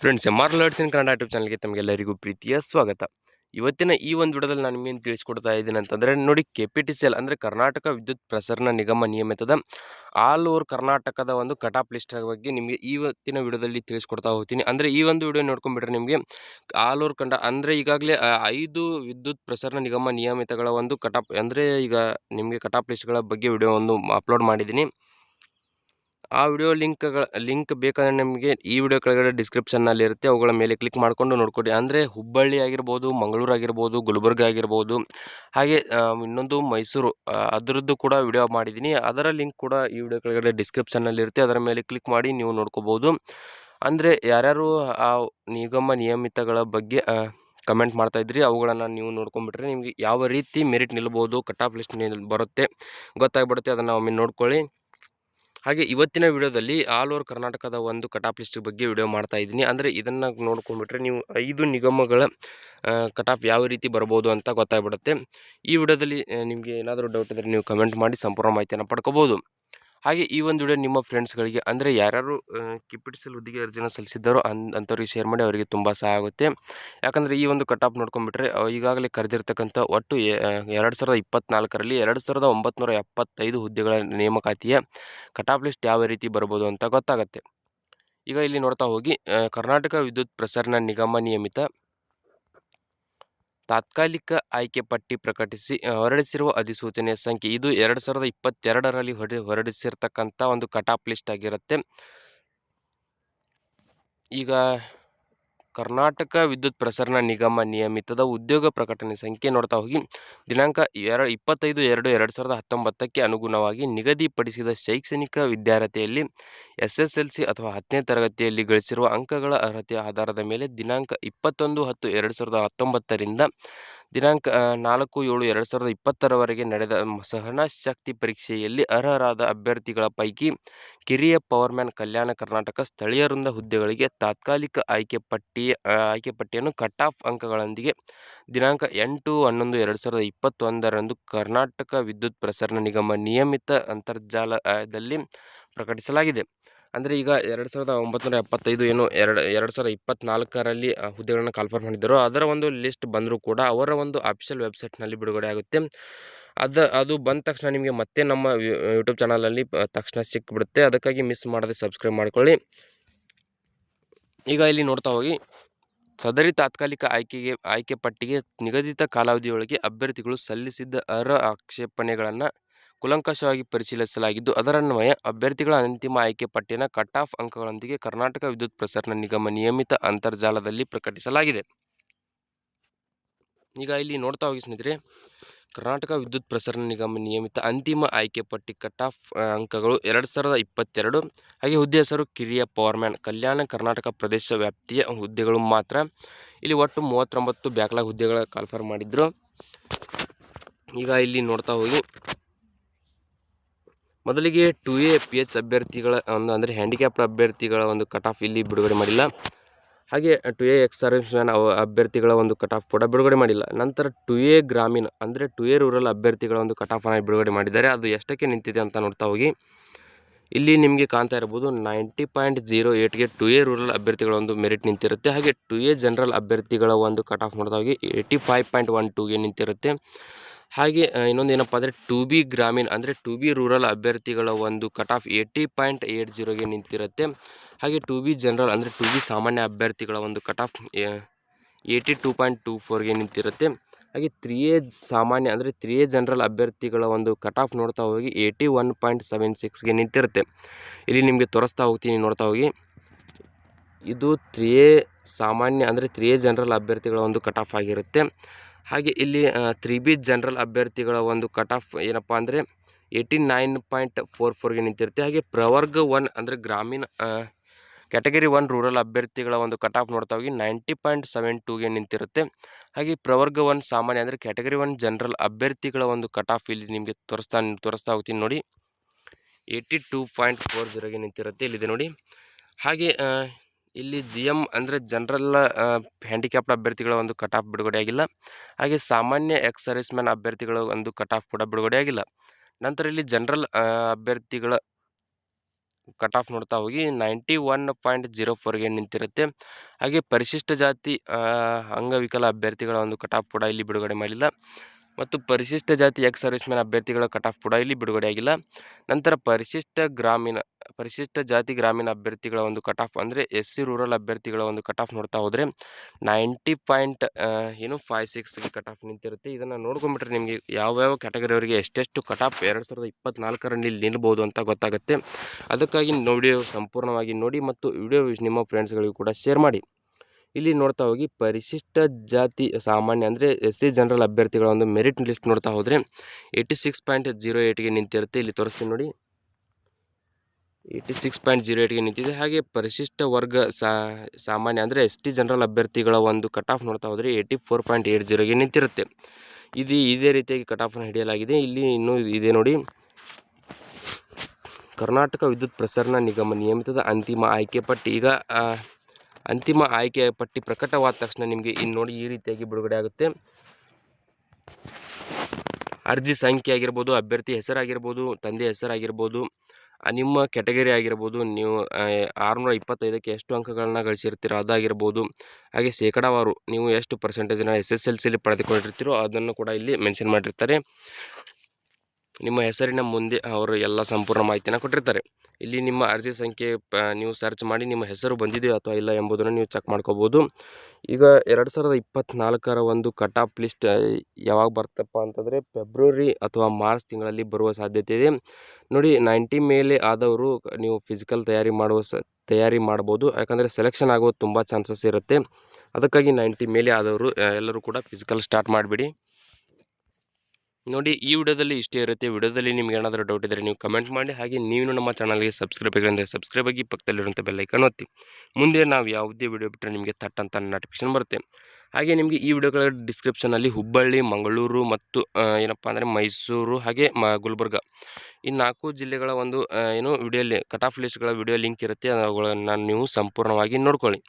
Friends M R ಲರ್ಡ್ಸಿನ Kannada YouTube ಚಾನಲ್ಗೆ ತಮಗೆಲ್ಲರಿಗೂ ಪ್ರೀತಿಯ ಸ್ವಾಗತ. ಇವತ್ತಿನ ಈ ಒಂದು ವಿಡಿಯೋದಲ್ಲಿ ನಾನು ನಿಮಗೆ ತಿಳಿಸ್ಕೊಡ್ತಾ ಇದ್ದೀನಿ ಅಂತಂದರೆ, ನೋಡಿ K P T C L ಅಂದರೆ ಕರ್ನಾಟಕ ವಿದ್ಯುತ್ ಪ್ರಸರಣ ನಿಗಮ ನಿಯಮಿತದ ಆಲ್ ಓವರ್ ಕರ್ನಾಟಕದ ಒಂದು ಕಟಾಪ್ ಲಿಸ್ಟ್ ಬಗ್ಗೆ ನಿಮಗೆ ಇವತ್ತಿನ ವಿಡಿಯೋದಲ್ಲಿ ತಿಳಿಸ್ಕೊಡ್ತಾ ಹೋಗ್ತೀನಿ. ಅಂದರೆ ಈ ಒಂದು ವಿಡಿಯೋ ನೋಡ್ಕೊಂಬಿಟ್ರೆ ನಿಮಗೆ ಆಲ್ ಓವರ್ ಕಂಡ, ಅಂದರೆ ಈಗಾಗಲೇ ಐದು ವಿದ್ಯುತ್ ಪ್ರಸರಣ ನಿಗಮ ನಿಯಮಿತಗಳ ಒಂದು ಕಟಾಪ್ ಅಂದರೆ ಈಗ ನಿಮಗೆ ಕಟಾಪ್ ಲಿಸ್ಟ್ಗಳ ಬಗ್ಗೆ ವಿಡಿಯೋ ಒಂದು ಅಪ್ಲೋಡ್ ಮಾಡಿದ್ದೀನಿ. ಆ ವಿಡಿಯೋ ಲಿಂಕ್ಗಳ, ಲಿಂಕ್ ಬೇಕಾದರೆ ನಿಮಗೆ ಈ ವಿಡಿಯೋ ಕೆಳಗಡೆ ಡಿಸ್ಕ್ರಿಪ್ಷನ್ನಲ್ಲಿ ಇರುತ್ತೆ. ಅವುಗಳ ಮೇಲೆ ಕ್ಲಿಕ್ ಮಾಡಿಕೊಂಡು ನೋಡ್ಕೊಡಿ. ಅಂದರೆ ಹುಬ್ಬಳ್ಳಿ ಆಗಿರ್ಬೋದು, ಮಂಗಳೂರು ಆಗಿರ್ಬೋದು, ಗುಲ್ಬರ್ಗ ಆಗಿರ್ಬೋದು, ಹಾಗೆ ಇನ್ನೊಂದು ಮೈಸೂರು ಅದರದ್ದು ಕೂಡ ವಿಡಿಯೋ ಮಾಡಿದ್ದೀನಿ. ಅದರ ಲಿಂಕ್ ಕೂಡ ಈ ವಿಡಿಯೋ ಕೆಳಗಡೆ ಡಿಸ್ಕ್ರಿಪ್ಷನ್ನಲ್ಲಿ ಇರುತ್ತೆ. ಅದರ ಮೇಲೆ ಕ್ಲಿಕ್ ಮಾಡಿ ನೀವು ನೋಡ್ಕೋಬೋದು. ಅಂದರೆ ಯಾರ್ಯಾರು ಆ ನಿಗಮ ನಿಯಮಿತಗಳ ಬಗ್ಗೆ ಕಮೆಂಟ್ ಮಾಡ್ತಾ ಇದ್ರಿ, ಅವುಗಳನ್ನು ನೀವು ನೋಡ್ಕೊಂಬಿಟ್ರೆ ನಿಮಗೆ ಯಾವ ರೀತಿ ಮೆರಿಟ್ ನಿಲ್ಬೋದು ಕಟ್ ಆಫ್ ಲಿಸ್ಟ್ ಬರುತ್ತೆ, ಗೊತ್ತಾಗ್ಬಿಡುತ್ತೆ. ಅದನ್ನು ಒಮ್ಮೆ ನೋಡ್ಕೊಳ್ಳಿ. ಹಾಗೆ ಇವತ್ತಿನ ವಿಡಿಯೋದಲ್ಲಿ ಆಲ್ ಓವರ್ ಕರ್ನಾಟಕದ ಒಂದು ಕಟಾಪ್ ಲಿಸ್ಟ್ ಬಗ್ಗೆ ವಿಡಿಯೋ ಮಾಡ್ತಾ ಇದ್ದೀನಿ. ಅಂದರೆ ಇದನ್ನು ನೋಡ್ಕೊಂಡ್ಬಿಟ್ರೆ ನೀವು ಐದು ನಿಗಮಗಳ ಕಟಾಫ್ ಯಾವ ರೀತಿ ಬರ್ಬೋದು ಅಂತ ಗೊತ್ತಾಗ್ಬಿಡುತ್ತೆ. ಈ ವಿಡಿಯೋದಲ್ಲಿ ನಿಮಗೆ ಏನಾದರೂ ಡೌಟ್ ಇದ್ದರೆ ನೀವು ಕಮೆಂಟ್ ಮಾಡಿ, ಸಂಪೂರ್ಣ ಮಾಹಿತಿಯನ್ನು ಪಡ್ಕೋಬೋದು. ಹಾಗೆ ಈ ಒಂದು ವಿಡಿಯೋ ನಿಮ್ಮ ಫ್ರೆಂಡ್ಸ್ಗಳಿಗೆ ಅಂದರೆ ಯಾರ್ಯಾರು ಕಿಪಿಟಿಸಲ್ ಹುದ್ದೆಗೆ ಅರ್ಜಿನ ಸಲ್ಲಿಸಿದ್ದಾರೋ ಅನ್ ಅಂಥವ್ರಿಗೆ ಶೇರ್ ಮಾಡಿ ಅವರಿಗೆ ತುಂಬ ಸಹಾಯ ಆಗುತ್ತೆ. ಯಾಕಂದರೆ ಈ ಒಂದು ಕಟಾಪ್ ನೋಡ್ಕೊಂಡ್ಬಿಟ್ರೆ ಅಹ್, ಈಗಾಗಲೇ ಕರೆದಿರ್ತಕ್ಕಂಥ ಒಟ್ಟು ಎರಡು ಸಾವಿರದ ಇಪ್ಪತ್ನಾಲ್ಕರಲ್ಲಿ ಎರಡು ಸಾವಿರದ ಒಂಬತ್ನೂರ ಎಪ್ಪತ್ತೈದು ಹುದ್ದೆಗಳ ನೇಮಕಾತಿಯ ಕಟಾಪ್ ಲಿಸ್ಟ್ ಯಾವ ರೀತಿ ಬರ್ಬೋದು ಅಂತ ಗೊತ್ತಾಗುತ್ತೆ. ಈಗ ಇಲ್ಲಿ ನೋಡ್ತಾ ಹೋಗಿ ಕರ್ನಾಟಕ ವಿದ್ಯುತ್ ಪ್ರಸರಣ ನಿಗಮ ನಿಯಮಿತ ತಾತ್ಕಾಲಿಕ ಆಯ್ಕೆ ಪಟ್ಟಿ ಪ್ರಕಟಿಸಿ ಹೊರಡಿಸಿರುವ ಅಧಿಸೂಚನೆಯ ಸಂಖ್ಯೆ ಇದು ಎರಡು ಸಾವಿರದ ಇಪ್ಪತ್ತೆರಡರಲ್ಲಿ ಹೊಡೆ, ಹೊರಡಿಸಿರ್ತಕ್ಕಂಥ ಒಂದು ಕಟಾಪ್ ಲಿಸ್ಟ್ ಆಗಿರುತ್ತೆ. ಈಗ ಕರ್ನಾಟಕ ವಿದ್ಯುತ್ ಪ್ರಸರಣ ನಿಗಮ ನಿಯಮಿತದ ಉದ್ಯೋಗ ಪ್ರಕಟಣೆ ಸಂಖ್ಯೆ ನೋಡ್ತಾ ಹೋಗಿ, ದಿನಾಂಕ ಎರ ಇಪ್ಪತ್ತೈದು ಎರಡು ಎರಡು ಸಾವಿರದ ಹತ್ತೊಂಬತ್ತಕ್ಕೆ ಅನುಗುಣವಾಗಿ ನಿಗದಿಪಡಿಸಿದ ಶೈಕ್ಷಣಿಕ ವಿದ್ಯಾರ್ಹತೆಯಲ್ಲಿ ಎಸ್ ಎಸ್ ಎಲ್ ಸಿ ಅಥವಾ ಹತ್ತನೇ ತರಗತಿಯಲ್ಲಿ ಗಳಿಸಿರುವ ಅಂಕಗಳ ಅರ್ಹತೆಯ ಆಧಾರದ ಮೇಲೆ ದಿನಾಂಕ ಇಪ್ಪತ್ತೊಂದು ಹತ್ತು ಎರಡು ಸಾವಿರದ ಹತ್ತೊಂಬತ್ತರಿಂದ ದಿನಾಂಕ ನಾಲ್ಕು ಏಳು ಎರಡು ಸಾವಿರದ ಇಪ್ಪತ್ತರವರೆಗೆ ನಡೆದ ಸಹನಶಕ್ತಿ ಸಹನಾ ಶಕ್ತಿ ಪರೀಕ್ಷೆಯಲ್ಲಿ ಅರ್ಹರಾದ ಅಭ್ಯರ್ಥಿಗಳ ಪೈಕಿ ಕಿರಿಯ ಪವರ್ಮ್ಯಾನ್ ಕಲ್ಯಾಣ ಕರ್ನಾಟಕ, ಸ್ಥಳೀಯ ವೃಂದ ಹುದ್ದೆಗಳಿಗೆ ತಾತ್ಕಾಲಿಕ ಆಯ್ಕೆ ಪಟ್ಟಿ ಆಯ್ಕೆ ಪಟ್ಟಿಯನ್ನು ಕಟ್ ಆಫ್ ಅಂಕಗಳೊಂದಿಗೆ ದಿನಾಂಕ ಎಂಟು ಹನ್ನೊಂದು ಎರಡು ಸಾವಿರದ ಇಪ್ಪತ್ತೊಂದರಂದು ಕರ್ನಾಟಕ ವಿದ್ಯುತ್ ಪ್ರಸರಣ ನಿಗಮ ನಿಯಮಿತ ಅಂತರ್ಜಾಲದಲ್ಲಿ ಪ್ರಕಟಿಸಲಾಗಿದೆ. ಅಂದರೆ ಈಗ ಎರಡು ಸಾವಿರದ ಒಂಬತ್ತುನೂರ ಎಪ್ಪತ್ತೈದು ಏನು ಎರಡು ಎರಡು ಸಾವಿರದ ಇಪ್ಪತ್ತ್ನಾಲ್ಕರಲ್ಲಿ ಹುದ್ದೆಗಳನ್ನು ಕಾಲ್ಫರ್ ಮಾಡಿದ್ದರು. ಅದರ ಒಂದು ಲಿಸ್ಟ್ ಬಂದರೂ ಕೂಡ ಅವರ ಒಂದು ಅಫಿಷಿಯಲ್ ವೆಬ್ಸೈಟ್ನಲ್ಲಿ ಬಿಡುಗಡೆ ಆಗುತ್ತೆ. ಅದು ಅದು ಬಂದ ತಕ್ಷಣ ನಿಮಗೆ ಮತ್ತೆ ನಮ್ಮ ಯೂಟ್ಯೂಬ್ ಚಾನಲಲ್ಲಿ ತಕ್ಷಣ ಸಿಕ್ಕಿಬಿಡುತ್ತೆ ಅದಕ್ಕಾಗಿ ಮಿಸ್ ಮಾಡದೆ ಸಬ್ಸ್ಕ್ರೈಬ್ ಮಾಡಿಕೊಳ್ಳಿ. ಈಗ ಇಲ್ಲಿ ನೋಡ್ತಾ ಹೋಗಿ. ಸದರಿ ತಾತ್ಕಾಲಿಕ ಆಯ್ಕೆಗೆ, ಆಯ್ಕೆ ಪಟ್ಟಿಗೆ ನಿಗದಿತ ಕಾಲಾವಧಿಯೊಳಗೆ ಅಭ್ಯರ್ಥಿಗಳು ಸಲ್ಲಿಸಿದ್ದ ಅರ್ಹ ಆಕ್ಷೇಪಣೆಗಳನ್ನು ಕೂಲಂಕಷವಾಗಿ ಪರಿಶೀಲಿಸಲಾಗಿದ್ದು, ಅದರನ್ವಯ ಅಭ್ಯರ್ಥಿಗಳ ಅಂತಿಮ ಆಯ್ಕೆ ಪಟ್ಟಿನ ಕಟ್ ಆಫ್ ಅಂಕಗಳೊಂದಿಗೆ ಕರ್ನಾಟಕ ವಿದ್ಯುತ್ ಪ್ರಸರಣ ನಿಗಮ ನಿಯಮಿತ ಅಂತರ್ಜಾಲದಲ್ಲಿ ಪ್ರಕಟಿಸಲಾಗಿದೆ. ಈಗ ಇಲ್ಲಿ ನೋಡ್ತಾ ಹೋಗಿ ಸ್ನೇಹಿತರೆ, ಕರ್ನಾಟಕ ವಿದ್ಯುತ್ ಪ್ರಸರಣ ನಿಗಮ ನಿಯಮಿತ ಅಂತಿಮ ಆಯ್ಕೆ ಪಟ್ಟಿ ಕಟ್ ಆಫ್ ಅಂಕಗಳು ಎರಡು ಸಾವಿರದ ಇಪ್ಪತ್ತೆರಡು ಹಾಗೆ ಹುದ್ದೆ ಹೆಸರು ಕಿರಿಯ ಪವರ್ಮ್ಯಾನ್ ಕಲ್ಯಾಣ ಕರ್ನಾಟಕ ಪ್ರದೇಶ ವ್ಯಾಪ್ತಿಯ ಹುದ್ದೆಗಳು ಮಾತ್ರ. ಇಲ್ಲಿ ಒಟ್ಟು ಮೂವತ್ತೊಂಬತ್ತು ಬ್ಯಾಕ್ಲಾಗ್ ಹುದ್ದೆಗಳ ಕಾಲ್ಫರ್ ಮಾಡಿದ್ರು. ಈಗ ಇಲ್ಲಿ ನೋಡ್ತಾ ಹೋಗಿ ಮೊದಲಿಗೆ ಟು ಎ ಪಿ ಎಚ್ ಅಭ್ಯರ್ಥಿಗಳ ಒಂದು ಅಂದರೆ ಹ್ಯಾಂಡಿಕ್ಯಾಪ್ಡ್ ಅಭ್ಯರ್ಥಿಗಳ ಒಂದು ಕಟ್ ಆಫ್ ಇಲ್ಲಿ ಬಿಡುಗಡೆ ಮಾಡಿಲ್ಲ. ಹಾಗೆ two A ex service man ಅಭ್ಯರ್ಥಿಗಳ ಒಂದು ಕಟ್ ಆಫ್ ಕೂಡ ಬಿಡುಗಡೆ ಮಾಡಿಲ್ಲ. ನಂತರ ಟು ಎ ಗ್ರಾಮೀಣ ಅಂದರೆ ಟು ಎ ರೂರಲ್ ಅಭ್ಯರ್ಥಿಗಳ ಒಂದು ಕಟ್ ಆಫನ್ನು ಬಿಡುಗಡೆ ಮಾಡಿದ್ದಾರೆ. ಅದು ಎಷ್ಟಕ್ಕೆ ನಿಂತಿದೆ ಅಂತ ನೋಡ್ತಾ ಹೋಗಿ. ಇಲ್ಲಿ ನಿಮಗೆ ಕಾಣ್ತಾ ಇರ್ಬೋದು ನೈಂಟಿ ಪಾಯಿಂಟ್ ಜೀರೋ ಏಯ್ಟ್ಗೆ ಟು ಎ ರೂರಲ್ ಅಭ್ಯರ್ಥಿಗಳ ಒಂದು ಮೆರಿಟ್ ನಿಂತಿರುತ್ತೆ. ಹಾಗೆ ಟು ಎ ಜನರಲ್ ಅಭ್ಯರ್ಥಿಗಳ ಒಂದು ಕಟ್ ಆಫ್ ನೋಡ್ತಾ ಹೋಗಿ ಏಯ್ಟಿ ಫೈವ್ ಪಾಯಿಂಟ್ ಒನ್ ಟೂಗೆ ನಿಂತಿರುತ್ತೆ. ಹಾಗೆ ಇನ್ನೊಂದು ಏನಪ್ಪ ಅಂದರೆ ಟು ಬಿ ಗ್ರಾಮೀಣ ಅಂದರೆ ಟು ಬಿ ರೂರಲ್ ಅಭ್ಯರ್ಥಿಗಳ ಒಂದು cut off eighty point eight ಜೀರೋಗೆ ನಿಂತಿರುತ್ತೆ. ಹಾಗೆ ಟು ಬಿ ಜನರಲ್ ಅಂದರೆ ಟು ಬಿ ಸಾಮಾನ್ಯ ಅಭ್ಯರ್ಥಿಗಳ ಒಂದು cut off eighty two point two ಫೋರ್ಗೆ ನಿಂತಿರುತ್ತೆ. ಹಾಗೆ ತ್ರೀ ಎ ಸಾಮಾನ್ಯ ಅಂದರೆ ತ್ರೀ ಎ ಜನರಲ್ ಅಭ್ಯರ್ಥಿಗಳ ಒಂದು ಕಟ್ ಆಫ್ ನೋಡ್ತಾ ಹೋಗಿ ಏಯ್ಟಿ ಒನ್ ಪಾಯಿಂಟ್ ಸೆವೆನ್ ಸಿಕ್ಸ್ಗೆ ನಿಂತಿರುತ್ತೆ. ಇಲ್ಲಿ ನಿಮಗೆ ತೋರಿಸ್ತಾ ಹೋಗ್ತೀನಿ, ನೋಡ್ತಾ ಹೋಗಿ. ಇದು ತ್ರೀ ಎ ಸಾಮಾನ್ಯ ಅಂದರೆ ತ್ರೀ ಎ ಜನರಲ್ ಅಭ್ಯರ್ಥಿಗಳ ಒಂದು ಕಟ್ ಆಫ್ ಆಗಿರುತ್ತೆ. ಹಾಗೆ ಇಲ್ಲಿ ತ್ರೀ ಬಿ ಜನರಲ್ ಅಭ್ಯರ್ಥಿಗಳ ಒಂದು ಕಟ್ ಆಫ್ ಏನಪ್ಪ ಅಂದರೆ ಏಯ್ಟಿ ನೈನ್ ಪಾಯಿಂಟ್ ಫೋರ್ ಫೋರ್ಗೆ ನಿಂತಿರುತ್ತೆ. ಹಾಗೆ ಪ್ರವರ್ಗ ಒನ್ ಅಂದರೆ ಗ್ರಾಮೀಣ ಕ್ಯಾಟಗರಿ ಒನ್ ರೂರಲ್ ಅಭ್ಯರ್ಥಿಗಳ ಒಂದು ಕಟ್ ಆಫ್ ನೋಡ್ತಾ ಹೋಗಿ ನೈಂಟಿ ಪಾಯಿಂಟ್ ಸೆವೆನ್ ಟೂಗೆ ನಿಂತಿರುತ್ತೆ. ಹಾಗೆ ಪ್ರವರ್ಗ ಒನ್ ಸಾಮಾನ್ಯ ಅಂದರೆ ಕ್ಯಾಟಗರಿ ಒನ್ ಜನರಲ್ ಅಭ್ಯರ್ಥಿಗಳ ಒಂದು ಕಟ್ ಆಫ್ ಇಲ್ಲಿ ನಿಮಗೆ ತೋರಿಸ್ತಾ ತೋರಿಸ್ತಾ ಹೋಗ್ತೀನಿ ನೋಡಿ. ಏಯ್ಟಿ ಟೂ ಪಾಯಿಂಟ್ ಫೋರ್ ಜೀರೋಗೆ ನಿಂತಿರುತ್ತೆ ಇಲ್ಲಿದೆ ನೋಡಿ. ಹಾಗೆ ಇಲ್ಲಿ ಜಿ ಎಂ ಅಂದರೆ ಜನರಲ್ ಹ್ಯಾಂಡಿಕ್ಯಾಪ್ಡ್ ಅಭ್ಯರ್ಥಿಗಳ ಒಂದು ಕಟ್ ಆಫ್ ಬಿಡುಗಡೆ ಆಗಿಲ್ಲ. ಹಾಗೆ ಸಾಮಾನ್ಯ ಎಕ್ಸ್ ಸರ್ವಿಸ್ ಮ್ಯಾನ್ ಅಭ್ಯರ್ಥಿಗಳ ಒಂದು ಕಟ್ ಆಫ್ ಕೂಡ ಬಿಡುಗಡೆ ಆಗಿಲ್ಲ. ನಂತರ ಇಲ್ಲಿ ಜನರಲ್ ಅಭ್ಯರ್ಥಿಗಳ ಕಟ್ ಆಫ್ ನೋಡ್ತಾ ಹೋಗಿ ನೈಂಟಿ ಒನ್ ಪಾಯಿಂಟ್ ಜೀರೋ ಫೋರ್ಗೆ ನಿಂತಿರುತ್ತೆ. ಹಾಗೆ ಪರಿಶಿಷ್ಟ ಜಾತಿ ಅಂಗವಿಕಲ ಅಭ್ಯರ್ಥಿಗಳ ಒಂದು ಕಟ್ ಆಫ್ ಕೂಡ ಇಲ್ಲಿ ಬಿಡುಗಡೆ ಮಾಡಿಲ್ಲ. ಮತ್ತು ಪರಿಶಿಷ್ಟ ಜಾತಿ ಎಕ್ಸ್ ಸರ್ವಿಸ್ ಮ್ಯಾನ್ ಅಭ್ಯರ್ಥಿಗಳ ಕಟ್ ಆಫ್ ಕೂಡ ಇಲ್ಲಿ ಬಿಡುಗಡೆಯಾಗಿಲ್ಲ ನಂತರ ಪರಿಶಿಷ್ಟ ಗ್ರಾಮೀಣ, ಪರಿಶಿಷ್ಟ ಜಾತಿ ಗ್ರಾಮೀಣ ಅಭ್ಯರ್ಥಿಗಳ ಒಂದು ಕಟ್ ಆಫ್ ಅಂದರೆ ಎಸ್ ಸಿ ರೂರಲ್ ಅಭ್ಯರ್ಥಿಗಳ ಒಂದು ಕಟ್ ಆಫ್ ನೋಡ್ತಾ ಹೋದರೆ ನೈಂಟಿ ಪಾಯಿಂಟ್ ಏನು ಫೈವ್ ಸಿಕ್ಸ್ಗೆ ಕಟ್ ಆಫ್ ನಿಂತಿರುತ್ತೆ. ಇದನ್ನು ನೋಡ್ಕೊಂಬಿಟ್ರೆ ನಿಮಗೆ ಯಾವ್ಯಾವ ಕ್ಯಾಟಗರಿಯವರಿಗೆ ಎಷ್ಟೆಷ್ಟು ಕಟ್ ಆಫ್ ಎರಡು ಸಾವಿರದ ಇಪ್ಪತ್ನಾಲ್ಕರಲ್ಲಿ ನಿಲ್ಬೋದು ಅಂತ ಗೊತ್ತಾಗುತ್ತೆ. ಅದಕ್ಕಾಗಿ ನೋಡಿ, ಸಂಪೂರ್ಣವಾಗಿ ನೋಡಿ ಮತ್ತು ವಿಡಿಯೋ ನಿಮ್ಮ ಫ್ರೆಂಡ್ಸ್ಗಳಿಗೂ ಕೂಡ ಶೇರ್ ಮಾಡಿ. ಇಲ್ಲಿ ನೋಡ್ತಾ ಹೋಗಿ ಪರಿಶಿಷ್ಟ ಜಾತಿ ಸಾಮಾನ್ಯ ಅಂದರೆ ಎಸ್ ಸಿ ಜನರಲ್ ಅಭ್ಯರ್ಥಿಗಳ ಒಂದು ಮೆರಿಟ್ ಲಿಸ್ಟ್ ನೋಡ್ತಾ ಹೋದರೆ ಏಯ್ಟಿ ಸಿಕ್ಸ್ ಪಾಯಿಂಟ್ ಜೀರೋ ಏಯ್ಟ್ಗೆ ನಿಂತಿರುತ್ತೆ. ಇಲ್ಲಿ ತೋರಿಸ್ತೀನಿ ನೋಡಿ. ಏಯ್ಟಿ ಸಿಕ್ಸ್ ಪಾಯಿಂಟ್ ಜೀರೋ ಏಯ್ಟ್ಗೆ ನಿಂತಿದೆ. ಹಾಗೆ ಪರಿಶಿಷ್ಟ ವರ್ಗ ಸಾಮಾನ್ಯ ಅಂದರೆ ಎಸ್ ಟಿ ಜನರಲ್ ಅಭ್ಯರ್ಥಿಗಳ ಒಂದು ಕಟ್ ಆಫ್ ನೋಡ್ತಾ ಹೋದರೆ ಏಯ್ಟಿ ಫೋರ್ ಪಾಯಿಂಟ್ ಏಯ್ಟ್ ಜೀರೋಗೆ ನಿಂತಿರುತ್ತೆ. ಇದು ಇದೇ ರೀತಿಯಾಗಿ ಕಟ್ ಆಫನ್ನು ಹಿಡಿಯಲಾಗಿದೆ. ಇಲ್ಲಿ ಇನ್ನೂ ಇದೆ ನೋಡಿ. ಕರ್ನಾಟಕ ವಿದ್ಯುತ್ ಪ್ರಸರಣ ನಿಗಮ ನಿಯಮಿತದ ಅಂತಿಮ ಆಯ್ಕೆ ಪಟ್ಟಿ. ಈಗ ಅಂತಿಮ ಆಯ್ಕೆ ಪಟ್ಟಿ ಪ್ರಕಟವಾದ ತಕ್ಷಣ ನಿಮಗೆ ಇನ್ನು ನೋಡಿ ಈ ರೀತಿಯಾಗಿ ಬಿಡುಗಡೆ ಆಗುತ್ತೆ. ಅರ್ಜಿ ಸಂಖ್ಯೆ ಆಗಿರ್ಬೋದು, ಅಭ್ಯರ್ಥಿ ಹೆಸರಾಗಿರ್ಬೋದು, ತಂದೆ ಹೆಸರಾಗಿರ್ಬೋದು ನಿಮ್ಮ ಕ್ಯಾಟಗರಿ ಆಗಿರ್ಬೋದು, ನೀವು ಆರುನೂರ ಇಪ್ಪತ್ತೈದಕ್ಕೆ ಎಷ್ಟು ಅಂಕಗಳನ್ನ ಗಳಿಸಿರ್ತೀರೋ ಅದಾಗಿರ್ಬೋದು, ಹಾಗೆ ಶೇಕಡಾವಾರು ನೀವು ಎಷ್ಟು ಪರ್ಸೆಂಟೇಜನ್ನ ಎಸ್ ಎಸ್ ಎಲ್ ಸಿಲಿ ಪಡೆದುಕೊಂಡಿರ್ತೀರೋ ಅದನ್ನು ಕೂಡ ಇಲ್ಲಿ ಮೆನ್ಷನ್ ಮಾಡಿರ್ತಾರೆ. ನಿಮ್ಮ ಹೆಸರಿನ ಮುಂದೆ ಅವರು ಎಲ್ಲ ಸಂಪೂರ್ಣ ಮಾಹಿತಿಯನ್ನು ಕೊಟ್ಟಿರ್ತಾರೆ. ಇಲ್ಲಿ ನಿಮ್ಮ ಅರ್ಜಿ ಸಂಖ್ಯೆ ನೀವು ಸರ್ಚ್ ಮಾಡಿ ನಿಮ್ಮ ಹೆಸರು ಬಂದಿದೆಯೋ ಅಥವಾ ಇಲ್ಲ ಎಂಬುದನ್ನು ನೀವು ಚೆಕ್ ಮಾಡ್ಕೋಬೋದು. ಈಗ ಎರಡು ಸಾವಿರದ ಇಪ್ಪತ್ತ್ನಾಲ್ಕರ ಒಂದು ಕಟ್ ಆಫ್ ಲಿಸ್ಟ್ ಯಾವಾಗ ಬರ್ತಪ್ಪ ಅಂತಂದರೆ ಫೆಬ್ರವರಿ ಅಥವಾ ಮಾರ್ಚ್ ತಿಂಗಳಲ್ಲಿ ಬರುವ ಸಾಧ್ಯತೆ ಇದೆ. ನೋಡಿ ನೈಂಟಿ ಮೇಲೆ ಆದವರು ನೀವು ಫಿಸಿಕಲ್ ತಯಾರಿ ಮಾಡುವ ಸ, ತಯಾರಿ ಮಾಡ್ಬೋದು. ಯಾಕಂದರೆ ಸೆಲೆಕ್ಷನ್ ಆಗೋದು ತುಂಬ ಚಾನ್ಸಸ್ ಇರುತ್ತೆ. ಅದಕ್ಕಾಗಿ ನೈಂಟಿ ಮೇಲೆ ಆದವರು ಎಲ್ಲರೂ ಕೂಡ ಫಿಸಿಕಲ್ ಸ್ಟಾರ್ಟ್ ಮಾಡಿಬಿಡಿ. ನೋಡಿ, ಈ ವಿಡಿಯೋದಲ್ಲಿ ಇಷ್ಟೇ ಇರುತ್ತೆ. ವಿಡಿಯೋದಲ್ಲಿ ನಿಮ್ಗೆ ಏನಾದರೂ ಡೌಟ್ ಇದ್ದರೆ ನೀವು ಕಮೆಂಟ್ ಮಾಡಿ. ಹಾಗೆ ನೀವು ನಮ್ಮ ಚಾನಲ್ಗೆ ಸಬ್ಸ್ಕ್ರೈಬ್ ಆಗಿದ್ರೆ ಸಬ್ಸ್ಕ್ರೈಬ್ ಆಗಿ ಪಕ್ಕದಲ್ಲಿರುವಂಥ ಬೆಲ್ಲೈಕನ್ ಒತ್ತಿ. ಮುಂದೆ ನಾವು ಯಾವುದೇ ವಿಡಿಯೋ ಬಿಟ್ಟರೆ ನಿಮಗೆ ತಟ್ಟಂತ ನೋಟಿಫಿಕೇಶನ್ ಬರುತ್ತೆ. ಹಾಗೆ ನಿಮಗೆ ಈ ವಿಡಿಯೋಗಳ ಡಿಸ್ಕ್ರಿಪ್ಷನಲ್ಲಿ ಹುಬ್ಬಳ್ಳಿ, ಮಂಗಳೂರು ಮತ್ತು ಏನಪ್ಪ ಅಂದರೆ ಮೈಸೂರು ಹಾಗೆ ಮ, ಗುಲ್ಬರ್ಗ ಈ ನಾಲ್ಕು ಜಿಲ್ಲೆಗಳ ಒಂದು ಏನು ವಿಡಿಯೋ ಕಟ್ ಆಫ್ ಲಿಸ್ಟ್ಗಳ ವಿಡಿಯೋ ಲಿಂಕ್ ಇರುತ್ತೆ. ಅವುಗಳನ್ನು ನೀವು ಸಂಪೂರ್ಣವಾಗಿ ನೋಡ್ಕೊಳ್ಳಿ.